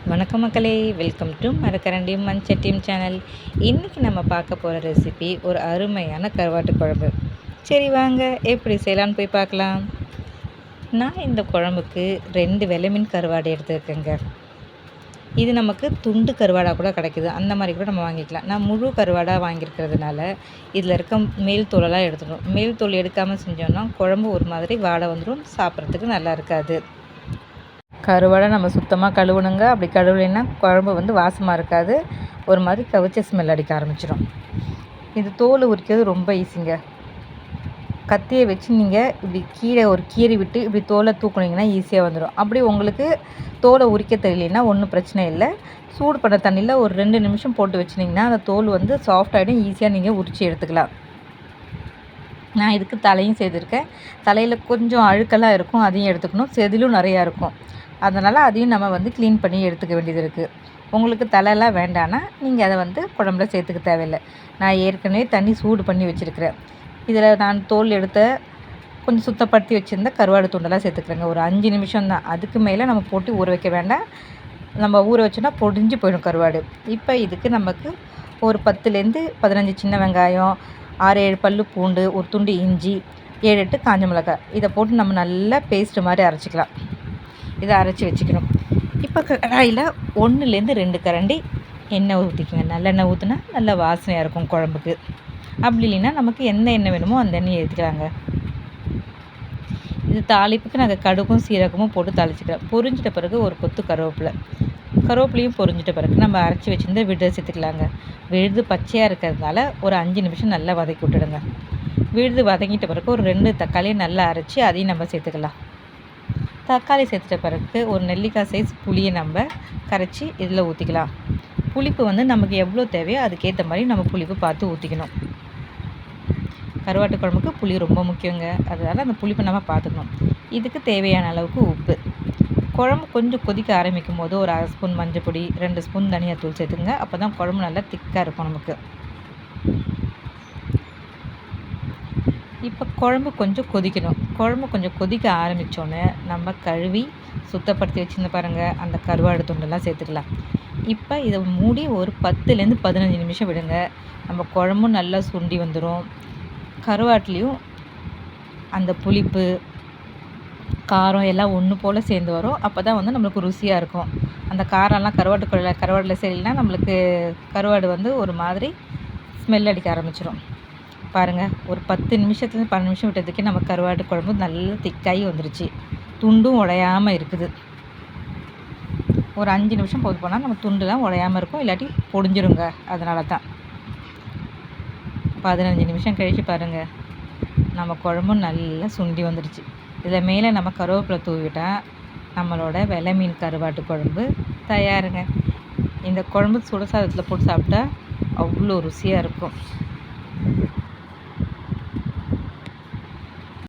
வணக்கம் மக்களே welcome to மரக்கரண்டி மண் சட்டியம் சேனல். இன்றைக்கி நம்ம பார்க்க போகிற ரெசிபி ஒரு அருமையான கருவாட்டு குழம்பு. சரி வாங்க எப்படி செய்யலான்னு போய் பார்க்கலாம். நான் இந்த குழம்புக்கு ரெண்டு வெள்ளமீன் கருவாடு எடுத்துருக்கேங்க. இது நமக்கு துண்டு கருவாடாக கூட கிடைக்குது. அந்த மாதிரி கூட நம்ம வாங்கிக்கலாம். நான் முழு கருவாடாக வாங்கியிருக்கிறதுனால இதில் இருக்க மேல் தோலெல்லாம் எடுத்துடும் மேல் தோல் எடுக்காமல் செஞ்சோன்னா குழம்பு ஒரு மாதிரி வாடை வந்துடும் சாப்பிட்றதுக்கு நல்லா இருக்காது. கருவாடை நம்ம சுத்தமாக கழுவணுங்க. அப்படி கழுவலைன்னா குழம்பு வந்து வாசமாக இருக்காது. ஒரு மாதிரி கவிச்ச ஸ்மெல் அடிக்க ஆரம்பிச்சிடும் இது தோல் உரிக்கிறது ரொம்ப ஈஸிங்க கத்தியை வச்சு நீங்கள் இப்படி கீழே ஒரு கீறி விட்டு இப்படி தோலை தூக்குனீங்கன்னா ஈஸியாக வந்துடும் அப்படி உங்களுக்கு தோலை உரிக்க தெரியலன்னா ஒன்றும் பிரச்சனை இல்லை. சூடு பண்ண தண்ணியில் ஒரு ரெண்டு நிமிஷம் போட்டு வச்சுனிங்கன்னா அந்த தோல் வந்து சாஃப்ட் ஆகிடும் ஈஸியாக நீங்கள் உரித்து எடுத்துக்கலாம். நான் இதுக்கு தலையும் செய்திருக்கேன் தலையில் கொஞ்சம் அழுக்கெல்லாம் இருக்கும். அதையும் எடுத்துக்கணும். செதிலும் நிறையா இருக்கும். அதனால் அதையும் நம்ம வந்து க்ளீன் பண்ணி எடுத்துக்க வேண்டியது இருக்குது உங்களுக்கு தலையெல்லாம் வேண்டான்னா நீங்கள் அதை வந்து குழம்புல சேர்த்துக்க தேவையில்லை. நான் ஏற்கனவே தண்ணி சூடு பண்ணி வச்சுருக்கிறேன். இதில் நான் தோல் எடுத்த கொஞ்சம் சுத்தப்படுத்தி வச்சுருந்த கருவாடு துண்டெல்லாம் சேர்த்துக்கிறேங்க. ஒரு அஞ்சு நிமிஷம் தான். அதுக்கு மேலே நம்ம போட்டு ஊற வைக்க வேண்டாம். நம்ம ஊற வச்சோன்னா பொடிஞ்சு போயிடும் கருவாடு. இப்போ இதுக்கு நமக்கு ஒரு பத்துலேருந்து பதினஞ்சு சின்ன வெங்காயம் ஆறு ஏழு பல் பூண்டு ஒரு துண்டு இஞ்சி ஏழு எட்டு காஞ்ச மிளகாய். இதை போட்டு நம்ம நல்லா பேஸ்ட்டு மாதிரி அரைச்சிக்கலாம். இதை அரைச்சி வச்சுக்கணும். இப்போ கடாயில் ஒன்றுலேருந்து ரெண்டு கரண்டி எண்ணெய் ஊற்றிக்கோங்க நல்லெண்ணெய் ஊற்றினா நல்ல வாசனையாக இருக்கும் குழம்புக்கு. அப்படி இல்லைன்னா நமக்கு எந்த எண்ணெய் வேணுமோ அந்த எண்ணெய் ஏற்றுக்கிறாங்க இது தாளிப்புக்கு நாங்கள் கடுகும் சீரகமும் போட்டு தாளிச்சிக்கிறோம். பொரிஞ்சிட்ட பிறகு ஒரு கொத்து கருவேப்பிலை. கருவேப்பிலையும் பொரிஞ்சிட்ட பிறகு நம்ம அரைச்சி வச்சுருந்து விடுத சேர்த்துக்கலாங்க. விழுது பச்சையாக இருக்கிறதுனால ஒரு அஞ்சு நிமிஷம் நல்லா வதக்கி விட்டுடுங்க. விழுது வதங்கிட்ட பிறகு ஒரு ரெண்டு தக்காளியை நல்லா அரைச்சி அதையும் நம்ம சேர்த்துக்கலாம். தக்காளி சேர்த்துட்ட பிறகு ஒரு நெல்லிக்காய் சைஸ் புளியை நம்ம கரைச்சி இதில் ஊற்றிக்கலாம் புளிப்பு வந்து நமக்கு எவ்வளோ தேவையோ அதுக்கேற்ற மாதிரி நம்ம புளிப்பு பார்த்து ஊற்றிக்கணும் கருவாட்டு குழம்புக்கு புளி ரொம்ப முக்கியங்க. அதனால் அந்த புளிப்பை நம்ம பார்த்துக்கணும். இதுக்கு தேவையான அளவுக்கு உப்பு. குழம்பு கொஞ்சம் கொதிக்க ஆரம்பிக்கும் போது ஒரு அரை ஸ்பூன் மஞ்சள் பொடி ரெண்டு ஸ்பூன் தனியாத்தூள் சேர்த்துங்க அப்போ தான் குழம்பு நல்லா திக்காக இருக்கும் நமக்கு. இப்போ குழம்பு கொஞ்சம் கொதிக்கணும். குழம்பு கொஞ்சம் கொதிக்க ஆரம்பித்தோன்னே நம்ம கழுவி சுத்தப்படுத்தி வச்சுருந்து பாருங்கள் அந்த கருவாடு துண்டெல்லாம் சேர்த்துக்கலாம். இப்போ இதை மூடி ஒரு பத்துலேருந்து பதினஞ்சு நிமிஷம் விடுங்க. நம்ம குழம்பும் நல்லா சுண்டி வந்துடும் கருவாட்டிலையும் அந்த புளிப்பு காரம் எல்லாம் ஒன்று போல் சேர்ந்து வரும். அப்போ தான் வந்து நம்மளுக்கு ருசியாக இருக்கும். அந்த காரம்லாம் கருவாட்டு கருவாட்டில் கருவாடில் சரியில்லைனா நம்மளுக்கு கருவாடு வந்து ஒரு மாதிரி ஸ்மெல் அடிக்க ஆரம்பிச்சிடும் பாருங்கள் ஒரு பத்து நிமிஷத்துலேருந்து பன்னெண்டு நிமிஷம் விட்டதுக்கே நம்ம கருவாட்டு குழம்பு நல்லா திக்காகி வந்துருச்சு. துண்டும் உடையாமல் இருக்குது. ஒரு அஞ்சு நிமிஷம் போது போனால் நம்ம துண்டுலாம் உடையாமல் இருக்கும் இல்லாட்டி பொடிஞ்சிருங்க அதனால தான் பதினஞ்சு நிமிஷம் கழித்து பாருங்கள் நம்ம குழம்பும் நல்லா சுண்டி வந்துடுச்சு இதில் மேலே நம்ம கருவேப்பிலை தூவிட்டால் நம்மளோட வெலை மீன் கருவாட்டு குழம்பு தயாருங்க. இந்த குழம்பு சுட சாதத்தில் போட்டு சாப்பிட்டா அவ்வளோ ருசியாக இருக்கும்.